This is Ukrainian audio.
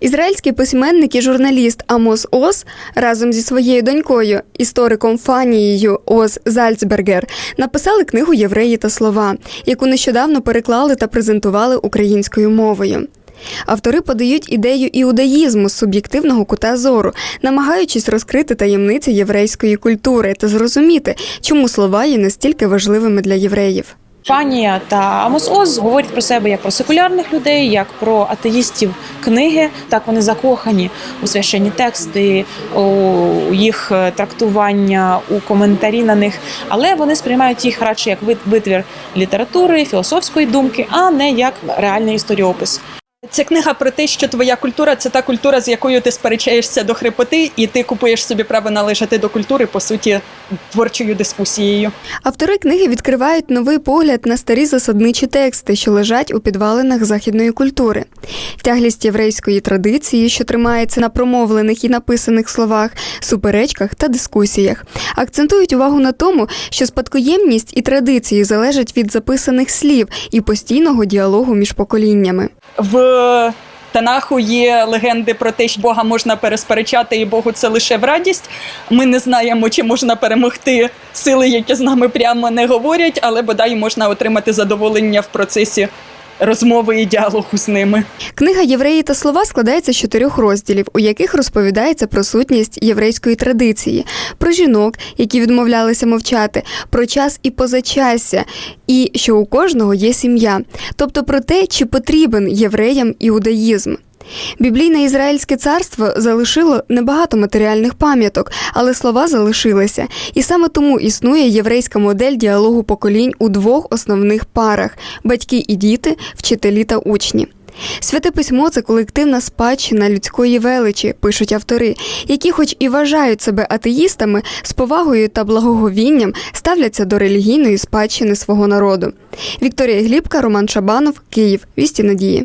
Ізраїльський письменник і журналіст Амос Ос разом зі своєю донькою, істориком Фанією Ос Зальцбергер, написали книгу Євреї та слова, яку нещодавно переклали та презентували українською мовою. Автори подають ідею іудаїзму з суб'єктивного кута зору, намагаючись розкрити таємниці єврейської культури та зрозуміти, чому слова є настільки важливими для євреїв. Фанія та Амос Оз говорять про себе як про секулярних людей, як про атеїстів книги. Так вони закохані у священні тексти, у їх е, трактування, у коментарі на них. Але вони сприймають їх радше як витвір літератури, філософської думки, а не як реальний історіопис. Ця книга про те, що твоя культура це та культура, з якою ти сперечаєшся до хрипоти, і ти купуєш собі право належати до культури, по суті, творчою дискусією. Автори книги відкривають новий погляд на старі засадничі тексти, що лежать у підвалинах західної культури. Тяглість єврейської традиції, що тримається на промовлених і написаних словах, суперечках та дискусіях, акцентують увагу на тому, що спадкоємність і традиції залежать від записаних слів і постійного діалогу між поколіннями. Танаху є легенди про те, що Бога можна пересперечати, і Богу це лише в радість. Ми не знаємо, чи можна перемогти сили, які з нами прямо не говорять, але бодай можна отримати задоволення в процесі розмови і діалогу з ними. Книга Євреї та слова складається з чотирьох розділів, у яких розповідається про сутність єврейської традиції, про жінок, які відмовлялися мовчати, про час і позачастя, і що у кожного є сім'я, тобто про те, чи потрібен євреям іудаїзм. Біблійне Ізраїльське царство залишило небагато матеріальних пам'яток, але слова залишилися, і саме тому існує єврейська модель діалогу поколінь у двох основних парах: батьки і діти, вчителі та учні. Святе письмо це колективна спадщина людської величі, пишуть автори, які, хоч і вважають себе атеїстами, з повагою та благоговінням ставляться до релігійної спадщини свого народу. Вікторія Глібка, Роман Шабанов, Київ. Вісті надії.